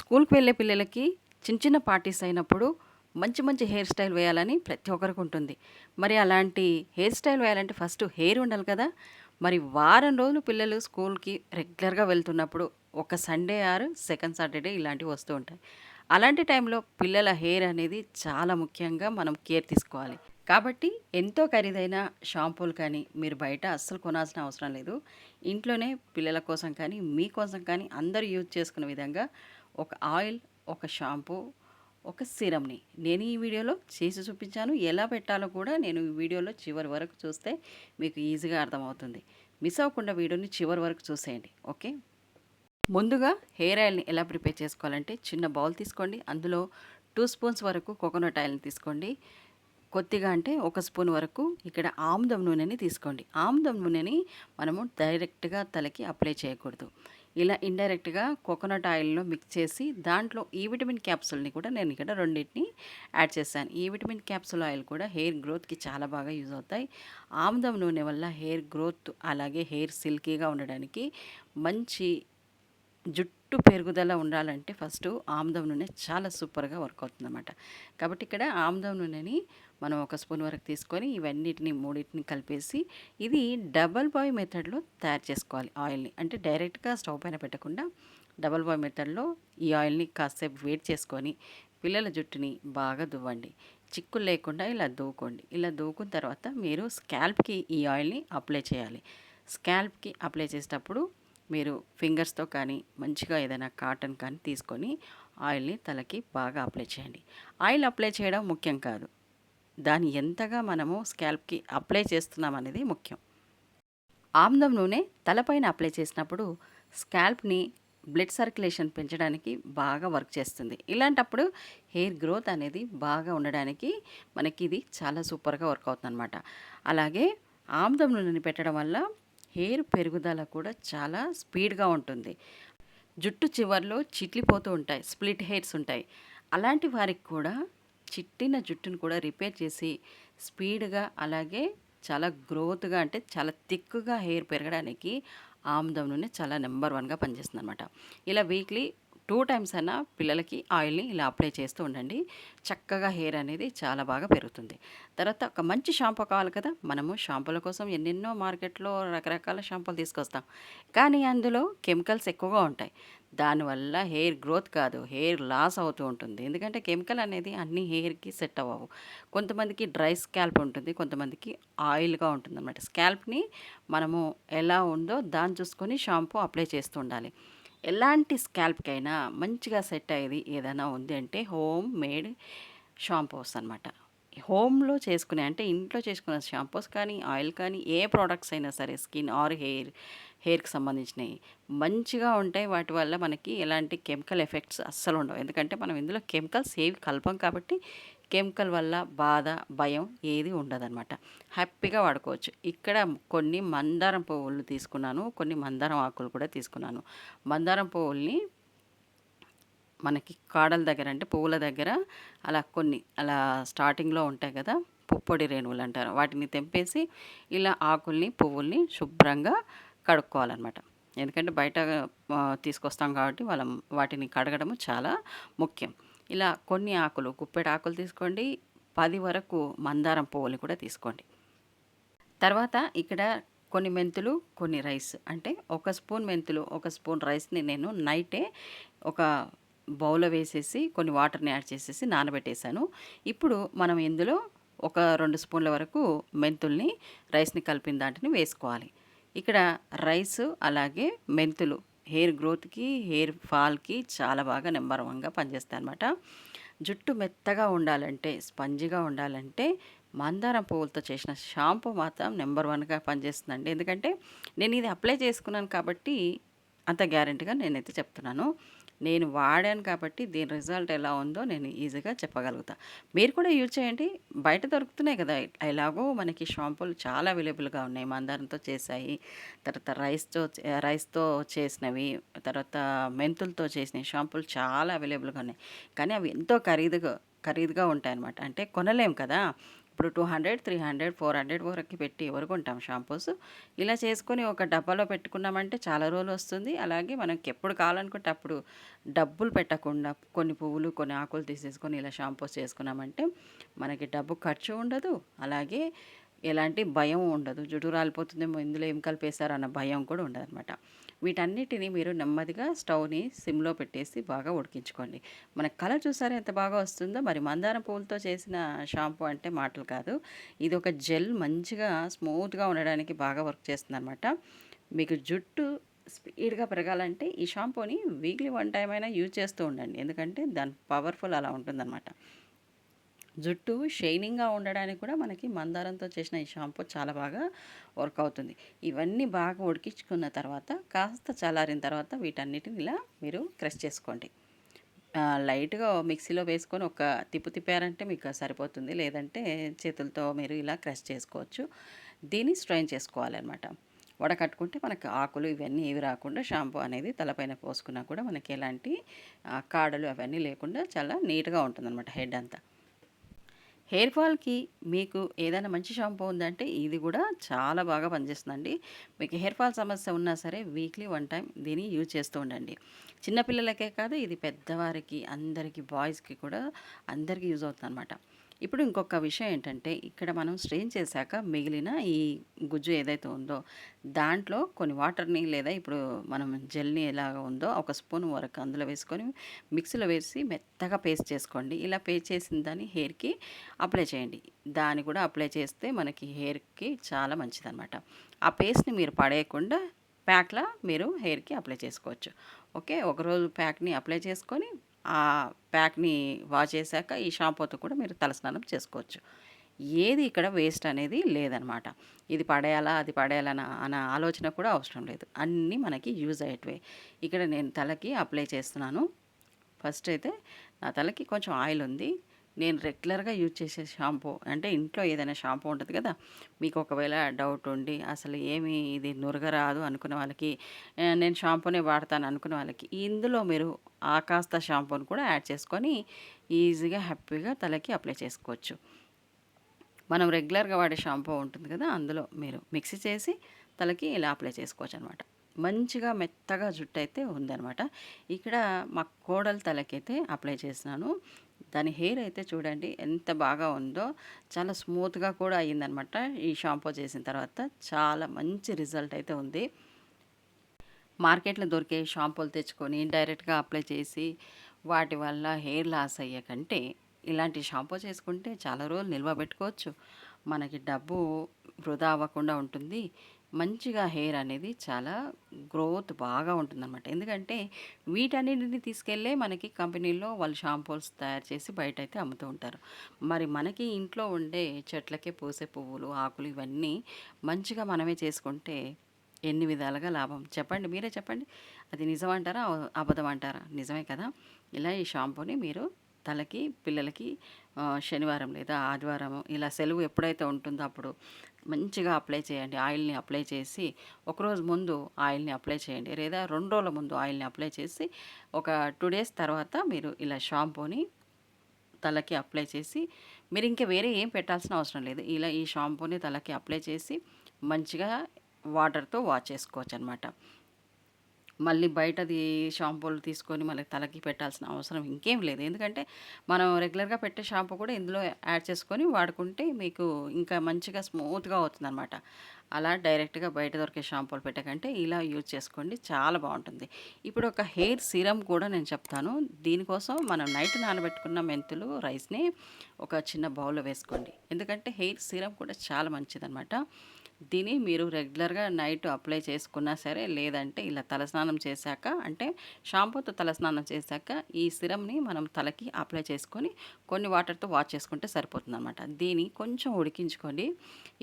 స్కూల్కి వెళ్ళే పిల్లలకి చిన్న చిన్న పార్టీస్ అయినప్పుడు మంచి మంచి హెయిర్ స్టైల్ వేయాలని ప్రతి ఒక్కరికి ఉంటుంది. మరి అలాంటి హెయిర్ స్టైల్ వేయాలంటే ఫస్ట్ హెయిర్ ఉండాలి కదా. మరి వారం రోజులు పిల్లలు స్కూల్కి రెగ్యులర్గా వెళ్తున్నప్పుడు ఒక సండే ఆర్ సెకండ్ సాటర్డే ఇలాంటివి వస్తూ ఉంటాయి. అలాంటి టైంలో పిల్లల హెయిర్ అనేది చాలా ముఖ్యంగా మనం కేర్ తీసుకోవాలి. కాబట్టి ఎంతో ఖరీదైన షాంపూలు కానీ మీరు బయట అస్సలు కొనాల్సిన అవసరం లేదు. ఇంట్లోనే పిల్లల కోసం కానీ మీకోసం కానీ అందరూ యూజ్ చేసుకునే విధంగా ఒక ఆయిల్ ఒక షాంపూ ఒక సిరమ్ని నేను ఈ వీడియోలో చేసి చూపించాను. ఎలా పెట్టాలో కూడా నేను ఈ వీడియోలో చివరి వరకు చూస్తే మీకు ఈజీగా అర్థమవుతుంది. మిస్ అవ్వకుండా వీడియోని చివరి వరకు చూసేయండి. ఓకే? ముందుగా హెయిర్ ఆయిల్ని ఎలా ప్రిపేర్ చేసుకోవాలంటే చిన్న బౌల్ తీసుకోండి. అందులో టూ స్పూన్స్ వరకు కోకోనట్ ఆయిల్ని తీసుకోండి. కొద్దిగా అంటే ఒక స్పూన్ వరకు ఇక్కడ ఆముదం నూనెని తీసుకోండి. ఆముదం నూనెని మనము డైరెక్ట్గా తలకి అప్లై చేయకూడదు. ఇలా ఇండైరెక్ట్గా కోకోనట్ ఆయిల్లో మిక్స్ చేసి దాంట్లో ఈ విటమిన్ క్యాప్సూల్ని కూడా నేను ఇక్కడ రెండింటిని యాడ్ చేశాను. ఈ విటమిన్ క్యాప్సూల్ ఆయిల్ కూడా హెయిర్ గ్రోత్కి చాలా బాగా యూజ్ అవుతాయి. ఆముదం నూనె వల్ల హెయిర్ గ్రోత్ అలాగే హెయిర్ సిల్కీగా ఉండడానికి మంచి జుట్టు పెరుగుదల ఉండాలంటే ఫస్ట్ ఆముదం నూనె చాలా సూపర్గా వర్క్ అవుతుంది అనమాట కాబట్టి ఇక్కడ ఆముదం నూనెని మనం ఒక స్పూన్ వరకు తీసుకొని ఇవన్నిటిని మూడింటిని కలిపేసి ఇది డబల్ బాయ్ మెథడ్లో తయారు చేసుకోవాలి ఆయిల్ని. అంటే డైరెక్ట్గా స్టవ్ పైన పెట్టకుండా డబల్ బాయ్ మెథడ్లో ఈ ఆయిల్ని కాసేపు వేడి చేసుకొని పిల్లల జుట్టుని బాగా దువ్వండి. చిక్కులు లేకుండా ఇలా దూకోండి ఇలా దూకున్న తర్వాత మీరు స్కాల్ప్కి ఈ ఆయిల్ని అప్లై చేయాలి. స్కాల్ప్కి అప్లై చేసేటప్పుడు మీరు ఫింగర్స్తో కానీ మంచిగా ఏదైనా కాటన్ కానీ తీసుకొని ఆయిల్ని తలకి బాగా అప్లై చేయండి. ఆయిల్ అప్లై చేయడం ముఖ్యం కాదు. దాన్ని ఎంతగా మనము స్కాల్ప్కి అప్లై చేస్తున్నాం అనేది ముఖ్యం. ఆమ్లం నూనె తలపైన అప్లై చేసినప్పుడు స్కాల్ప్ని బ్లడ్ సర్క్యులేషన్ పెంచడానికి బాగా వర్క్ చేస్తుంది. ఇలాంటప్పుడు హెయిర్ గ్రోత్ అనేది బాగా ఉండడానికి మనకి ఇది చాలా సూపర్గా వర్క్ అవుతుంది అనమాట అలాగే ఆముదం నూనెని పెట్టడం వల్ల హెయిర్ పెరుగుదల కూడా చాలా స్పీడ్గా ఉంటుంది. జుట్టు చివర్లో చిట్లిపోతూ ఉంటాయి స్ప్లిట్ హెయిర్స్ ఉంటాయి. అలాంటి వారికి కూడా చిట్టిన జుట్టును కూడా రిపేర్ చేసి స్పీడ్గా అలాగే చాలా గ్రోత్గా అంటే చాలా థిక్గా హెయిర్ పెరగడానికి ఆముదం నూనె చాలా నెంబర్ వన్గా పనిచేస్తుంది అనమాట ఇలా వీక్లీ టూ టైమ్స్ అయినా పిల్లలకి ఆయిల్ని ఇలా అప్లై చేస్తూ ఉండండి. చక్కగా హెయిర్ అనేది చాలా బాగా పెరుగుతుంది. తర్వాత ఒక మంచి షాంపూ కావాలి కదా మనము షాంపూల కోసం ఎన్నెన్నో మార్కెట్లో రకరకాల షాంపూలు తీసుకొస్తాం. కానీ అందులో కెమికల్స్ ఎక్కువగా ఉంటాయి. దానివల్ల హెయిర్ గ్రోత్ కాదు హెయిర్ లాస్ అవుతూ ఉంటుంది. ఎందుకంటే కెమికల్ అనేది అన్ని హెయిర్కి సెట్ అవ్వవు. కొంతమందికి డ్రై స్కాల్ప్ ఉంటుంది కొంతమందికి ఆయిల్గా ఉంటుంది అనమాట స్కాల్ప్ని మనము ఎలా ఉందో దాన్ని చూసుకొని షాంపూ అప్లై చేస్తూ ఉండాలి. ఎలాంటి స్కాల్ప్కైనా మంచిగా సెట్ అయ్యేది ఏదైనా ఉంది అంటే హోమ్ మేడ్ షాంపూస్ అనమాట హోమ్లో చేసుకునే అంటే ఇంట్లో చేసుకునే షాంపూస్ కానీ ఆయిల్ కానీ ఏ ప్రోడక్ట్స్ అయినా సరే స్కిన్ ఆర్ హెయిర్ హెయిర్కి సంబంధించినవి మంచిగా ఉంటాయి. వాటి వల్ల మనకి ఎలాంటి కెమికల్ ఎఫెక్ట్స్ అస్సలు ఉండవు. ఎందుకంటే మనం ఇందులో కెమికల్స్ ఏవి కలపం కాబట్టి కెమికల్ వల్ల బాధ భయం ఏది ఉండదన్నమాట. హ్యాపీగా వాడుకోవచ్చు. ఇక్కడ కొన్ని మందారం పువ్వులు తీసుకున్నాను. కొన్ని మందారం ఆకులు కూడా తీసుకున్నాను. మందారం పువ్వుల్ని మనకి కాడల దగ్గర అంటే పువ్వుల దగ్గర అలా కొన్ని అలా స్టార్టింగ్లో ఉంటాయి కదా పుప్పొడి రేణువులు అంటారు. వాటిని తెంపేసి ఇలా ఆకుల్ని పువ్వుల్ని శుభ్రంగా కడుక్కోవాలన్నమాట. ఎందుకంటే బయట తీసుకొస్తాం కాబట్టి వాళ్ళ వాటిని కడగడము చాలా ముఖ్యం. ఇలా కొన్ని ఆకులు గుప్పెడు ఆకులు తీసుకోండి పది వరకు మందారం పువ్వులు కూడా తీసుకోండి. తర్వాత ఇక్కడ కొన్ని మెంతులు కొన్ని రైస్. అంటే ఒక స్పూన్ మెంతులు ఒక స్పూన్ రైస్ని నేను నైటే ఒక బౌల్లో వేసేసి కొన్ని వాటర్ని యాడ్ చేసేసి నానబెట్టేశాను. ఇప్పుడు మనం ఇందులో ఒక రెండు స్పూన్ల వరకు మెంతుల్ని రైస్ని కలిపిన దాంట్ని వేసుకోవాలి. ఇక్కడ రైస్ అలాగే మెంతులు. హెయిర్ గ్రోత్కి హెయిర్ ఫాల్కి చాలా బాగా నెంబర్ వన్గా పనిచేస్తాయి అనమాట జుట్టు మెత్తగా ఉండాలంటే స్పంజిగా ఉండాలంటే మందారం పువ్వులతో చేసిన షాంపూ మాత్రం నెంబర్ వన్గా పనిచేస్తుందండి. ఎందుకంటే నేను ఇది అప్లై చేసుకున్నాను కాబట్టి అంత గ్యారెంటీగా నేనైతే చెప్తున్నాను. నేను వాడాను కాబట్టి దీని రిజల్ట్ ఎలా ఉందో నేను ఈజీగా చెప్పగలుగుతా. మీరు కూడా యూజ్ చేయండి. బయట దొరుకుతున్నాయి కదా. ఎలాగో మనకి షాంపూలు చాలా అవైలబుల్గా ఉన్నాయి. మందారంతో చేశాయి. తర్వాత రైస్తో రైస్తో చేసినవి తర్వాత మెంతులతో చేసిన షాంపూలు చాలా అవైలబుల్గా ఉన్నాయి. కానీ అవి ఎంతో ఖరీదుగా ఖరీదుగా ఉంటాయన్నమాట. అంటే కొనలేం కదా. ఇప్పుడు two hundred three hundred four hundred వరకు పెట్టి ఎవరు కొంటాం షాంపూస్? ఇలా చేసుకొని ఒక డబ్బాలో పెట్టుకున్నామంటే చాలా రోజులు వస్తుంది. అలాగే మనకి ఎప్పుడు కావాలనుకుంటే అప్పుడు డబ్బులు పెట్టకుండా కొన్ని పువ్వులు కొన్ని ఆకులు తీసేసుకొని ఇలా షాంపూస్ చేసుకున్నామంటే మనకి డబ్బు ఖర్చు ఉండదు. అలాగే ఎలాంటి భయం ఉండదు. జుట్టు రాలిపోతుందేమో ఇందులో ఏం కలిపేశారు అన్న భయం కూడా ఉండదు అనమాట వీటన్నిటిని మీరు నెమ్మదిగా స్టవ్ని సిమ్లో పెట్టేసి బాగా ఉడికించుకోండి. మన కలర్ చూసారా ఎంత బాగా వస్తుందో? మరి మందారం పువ్వులతో చేసిన షాంపూ అంటే మాటలు కాదు. ఇది ఒక జెల్ మంచిగా స్మూత్గా ఉండడానికి బాగా వర్క్ చేస్తుంది అనమాట మీకు జుట్టు స్పీడ్గా పెరగాలంటే ఈ షాంపూని వీక్లీ వన్ టైం అయినా యూజ్ చేస్తూ ఉండండి. ఎందుకంటే దాని పవర్ఫుల్ అలా ఉంటుందన్నమాట. జుట్టు షైనింగ్గా ఉండడానికి కూడా మనకి మందారంతో చేసిన ఈ షాంపూ చాలా బాగా వర్క్ అవుతుంది. ఇవన్నీ బాగా ఉడికించుకున్న తర్వాత కాస్త చల్లారిన తర్వాత వీటన్నిటిని ఇలా మీరు క్రష్ చేసుకోండి. లైట్గా మిక్సీలో వేసుకొని ఒక తిప్పు తిప్పారంటే మీకు సరిపోతుంది. లేదంటే చేతులతో మీరు ఇలా క్రష్ చేసుకోవచ్చు. దీన్ని స్ట్రైన్ చేసుకోవాలన్నమాట. వడకట్టుకుంటే మనకి ఆకులు ఇవన్నీ ఏవి రాకుండా షాంపూ అనేది తలపైన పోసుకున్నా కూడా మనకి ఎలాంటి కాడలు అవన్నీ లేకుండా చాలా నీట్గా ఉంటుందన్నమాట హెడ్ అంతా. హెయిర్ ఫాల్కి మీకు ఏదైనా మంచి షాంపూ ఉందంటే ఇది కూడా చాలా బాగా పనిచేస్తుందండి. మీకు హెయిర్ ఫాల్ సమస్య ఉన్నా సరే వీక్లీ వన్ టైం దీన్ని యూజ్ చేస్తూ ఉండండి. చిన్నపిల్లలకే కాదు ఇది పెద్దవారికి అందరికీ బాయ్స్కి కూడా అందరికీ యూజ్ అవుతుంది అనమాట ఇప్పుడు ఇంకొక విషయం ఏంటంటే ఇక్కడ మనం స్ట్రెయిన్ చేశాక మిగిలిన ఈ గుజ్జు ఏదైతే ఉందో దాంట్లో కొన్ని వాటర్ని లేదా ఇప్పుడు మనం జెల్ని ఎలాగ ఉందో ఒక స్పూన్ వరకు అందులో వేసుకొని మిక్సీలో వేసి మెత్తగా పేస్ట్ చేసుకోండి. ఇలా పేస్ట్ చేసిన దాన్ని హెయిర్కి అప్లై చేయండి. దాన్ని కూడా అప్లై చేస్తే మనకి హెయిర్కి చాలా మంచిదన్నమాట. ఆ పేస్ట్ని మీరు పడేయకుండా ప్యాక్లా మీరు హెయిర్కి అప్లై చేసుకోవచ్చు. ఓకే? ఒకరోజు ప్యాక్ని అప్లై చేసుకొని ఆ ప్యాక్ని వాష్ చేశాక ఈ షాంపూతో కూడా మీరు తలస్నానం చేసుకోవచ్చు. ఏది ఇక్కడ వేస్ట్ అనేది లేదనమాట. ఇది పడేయాలా అది పడేయాలన్న అన్న ఆలోచన కూడా అవసరం లేదు. అన్నీ మనకి యూజ్ అయ్యేటివే. ఇక్కడ నేను తలకి అప్లై చేస్తున్నాను. ఫస్ట్ అయితే నా తలకి కొంచెం ఆయిల్ ఉంది. నేను రెగ్యులర్గా యూజ్ చేసే షాంపూ అంటే ఇంట్లో ఏదైనా షాంపూ ఉంటుంది కదా మీకు ఒకవేళ డౌట్ ఉండి అసలు ఏమి ఇది నురగరాదు అనుకున్న వాళ్ళకి నేను షాంపూనే వాడతాను అనుకున్న వాళ్ళకి ఇందులో మీరు ఆకాస్త షాంపూని కూడా యాడ్ చేసుకొని ఈజీగా హ్యాపీగా తలకి అప్లై చేసుకోవచ్చు. మనం రెగ్యులర్గా వాడే షాంపూ ఉంటుంది కదా అందులో మీరు మిక్సీ చేసి తలకి ఇలా అప్లై చేసుకోవచ్చు అనమాట మంచిగా మెత్తగా జుట్టు అయితే ఉందనమాట ఇక్కడ మా కోడల తలకైతే అప్లై చేసినాను దాని హెయిర్ అయితే చూడండి ఎంత బాగా ఉందో చాలా స్మూత్గా కూడా అయ్యిందనమాట. ఈ షాంపూ చేసిన తర్వాత చాలా మంచి రిజల్ట్ అయితే ఉంది. మార్కెట్లో దొరికే షాంపూలు తెచ్చుకొని డైరెక్ట్గా అప్లై చేసి వాటి వల్ల హెయిర్ లాస్ అయ్యే కంటే ఇలాంటి షాంపూ చేసుకుంటే చాలా రోజులు నిల్వ పెట్టుకోవచ్చు. మనకి డబ్బు వృధా అవ్వకుండా ఉంటుంది. మంచిగా హెయిర్ అనేది చాలా గ్రోత్ బాగా ఉంటుందన్నమాట. ఎందుకంటే వీటన్నిటిని తీసుకెళ్ళే మనకి కంపెనీల్లో వాళ్ళు షాంపూస్ తయారు చేసి బయట అయితే అమ్ముతూ ఉంటారు. మరి మనకి ఇంట్లో ఉండే చెట్లకే పూసే పువ్వులు ఆకులు ఇవన్నీ మంచిగా మనమే చేసుకుంటే ఎన్ని విధాలుగా లాభం? చెప్పండి మీరే చెప్పండి. అది నిజం అంటారా అబద్ధం అంటారా నిజమే కదా. ఇలా ఈ షాంపూని మీరు తలకి పిల్లలకి శనివారం లేదా ఆదివారం ఇలా సెలవు ఎప్పుడైతే ఉంటుందో అప్పుడు మంచిగా అప్లై చేయండి. ఆయిల్ని అప్లై చేసి ఒకరోజు ముందు ఆయిల్ని అప్లై చేయండి. లేదా రెండు రోజుల ముందు ఆయిల్ని అప్లై చేసి ఒక టూ డేస్ తర్వాత మీరు ఇలా షాంపూని తలకి అప్లై చేసి మీరు ఇంకా వేరే ఏం పెట్టాల్సిన అవసరం లేదు. ఇలా ఈ షాంపూని తలకి అప్లై చేసి మంచిగా వాటర్తో వాష్ చేసుకోవచ్చు అనమాట మళ్ళీ బయటది షాంపూలు తీసుకొని మళ్ళీ తలకి పెట్టాల్సిన అవసరం ఇంకేం లేదు. ఎందుకంటే మనం రెగ్యులర్గా పెట్టే షాంపూ కూడా ఇందులో యాడ్ చేసుకొని వాడుకుంటే మీకు ఇంకా మంచిగా స్మూత్గా అవుతుంది అనమాట అలా డైరెక్ట్గా బయట దొరికే షాంపూలు పెట్టకంటే ఇలా యూజ్ చేసుకోండి. చాలా బాగుంటుంది. ఇప్పుడు ఒక హెయిర్ సీరం కూడా నేను చెప్తాను. దీనికోసం మనం నైట్ నానబెట్టుకున్న మెంతులు రైస్ని ఒక చిన్న బౌల్లో వేసుకోండి. ఎందుకంటే హెయిర్ సీరం కూడా చాలా మంచిదన్నమాట. దీన్ని మీరు రెగ్యులర్గా నైట్ అప్లై చేసుకున్నా సరే లేదంటే ఇలా తలస్నానం చేశాక అంటే షాంపూతో తలస్నానం చేశాక ఈ సిరమ్ని మనం తలకి అప్లై చేసుకొని కొన్ని వాటర్తో వాష్ చేసుకుంటే సరిపోతుంది అనమాట దీన్ని కొంచెం ఉడికించుకోండి.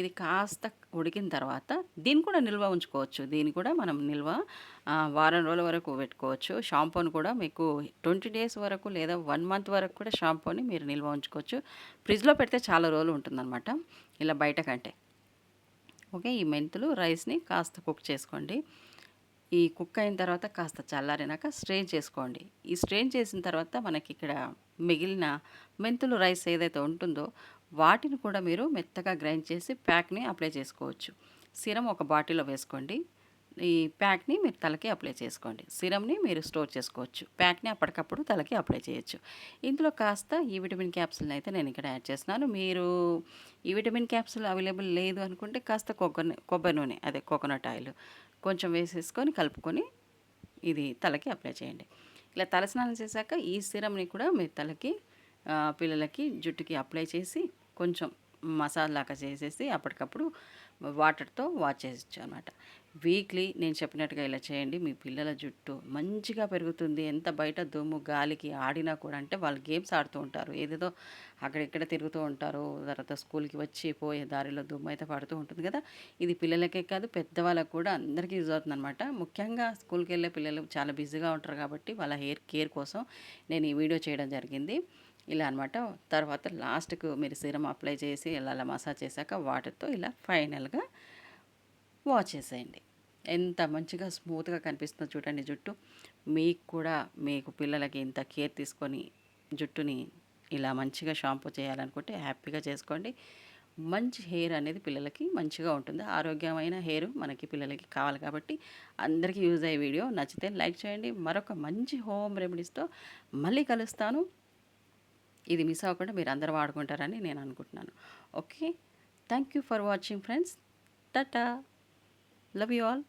ఇది కాస్త ఉడికిన తర్వాత దీన్ని కూడా నిల్వ ఉంచుకోవచ్చు. దీన్ని కూడా మనం నిల్వ వారం రోజుల వరకు పెట్టుకోవచ్చు. షాంపూని కూడా మీకు ట్వంటీ డేస్ వరకు లేదా వన్ మంత్ వరకు కూడా షాంపూని మీరు నిల్వ ఉంచుకోవచ్చు. ఫ్రిడ్జ్లో పెడితే చాలా రోజులు ఉంటుందన్నమాట. ఇలా బయట కంటే ఓకే ఈ మెంతులు రైస్ని కాస్త కుక్ చేసుకోండి. ఈ కుక్ అయిన తర్వాత కాస్త చల్లారినాక స్ట్రెయిన్ చేసుకోండి. ఈ స్ట్రెయిన్ చేసిన తర్వాత మనకి ఇక్కడ మిగిలిన మెంతులు రైస్ ఏదైతే ఉంటుందో వాటిని కూడా మీరు మెత్తగా గ్రైండ్ చేసి ప్యాక్ని అప్లై చేసుకోవచ్చు. సిరం ఒక బాటిల్లో వేసుకోండి. ఈ ప్యాక్ని మీరు తలకి అప్లై చేసుకోండి. సిరమ్ని మీరు స్టోర్ చేసుకోవచ్చు. ప్యాక్ని అప్పటికప్పుడు తలకి అప్లై చేయొచ్చు. ఇందులో కాస్త ఈ విటమిన్ క్యాప్సుల్ని అయితే నేను ఇక్కడ యాడ్ చేస్తున్నాను. మీరు ఈ విటమిన్ క్యాప్సుల్ అవైలబుల్ లేదు అనుకుంటే కాస్త కొబ్బరి కొబ్బరి నూనె అదే కోకోనట్ ఆయిల్ కొంచెం వేసేసుకొని కలుపుకొని ఇది తలకి అప్లై చేయండి. ఇలా తలస్నానం చేశాక ఈ సిరమ్ని కూడా మీరు తలకి పిల్లలకి జుట్టుకి అప్లై చేసి కొంచెం మసాజ్ లాగా చేసేసి అప్పటికప్పుడు వాటర్తో వాష్ చేయొచ్చు అనమాట వీక్లీ నేను చెప్పినట్టుగా ఇలా చేయండి మీ పిల్లల జుట్టు మంచిగా పెరుగుతుంది. ఎంత బయట దుమ్ము గాలికి ఆడినా కూడా అంటే వాళ్ళు గేమ్స్ ఆడుతూ ఉంటారు. ఏదేదో అక్కడెక్కడ తిరుగుతూ ఉంటారు తర్వాత స్కూల్కి వచ్చి పోయే దారిలో దుమ్ము అయితే పడుతూ ఉంటుంది కదా. ఇది పిల్లలకే కాదు పెద్దవాళ్ళకు కూడా అందరికీ యూజ్ అవుతుంది అనమాట ముఖ్యంగా స్కూల్కి వెళ్ళే పిల్లలు చాలా బిజీగా ఉంటారు కాబట్టి వాళ్ళ హెయిర్ కేర్ కోసం నేను ఈ వీడియో చేయడం జరిగింది. ఇలా అనమాట తర్వాత లాస్ట్కు మీరు సిరం అప్లై చేసి ఇలా అలా మసాజ్ చేశాక వాటర్తో ఇలా ఫైనల్గా వాష్ చేసేయండి. ఎంత మంచిగా స్మూత్గా కనిపిస్తుందో చూడండి జుట్టు. మీకు కూడా మీకు పిల్లలకి ఇంత కేర్ తీసుకొని జుట్టుని ఇలా మంచిగా షాంపూ చేయాలనుకుంటే హ్యాపీగా చేసుకోండి. మంచి హెయిర్ అనేది పిల్లలకి మంచిగా ఉంటుంది. ఆరోగ్యమైన హెయిర్ మనకి పిల్లలకి కావాలి కాబట్టి అందరికీ యూజ్ అయ్యే వీడియో. నచ్చితే లైక్ చేయండి. మరొక మంచి హోమ్ రెమెడీస్తో మళ్ళీ కలుస్తాను. ఇది మిస్ అవ్వకుండా మీరు అందరూ వాడుకుంటారని నేను అనుకుంటున్నాను. Okay. Thank you for watching friends. Tata. Love you all.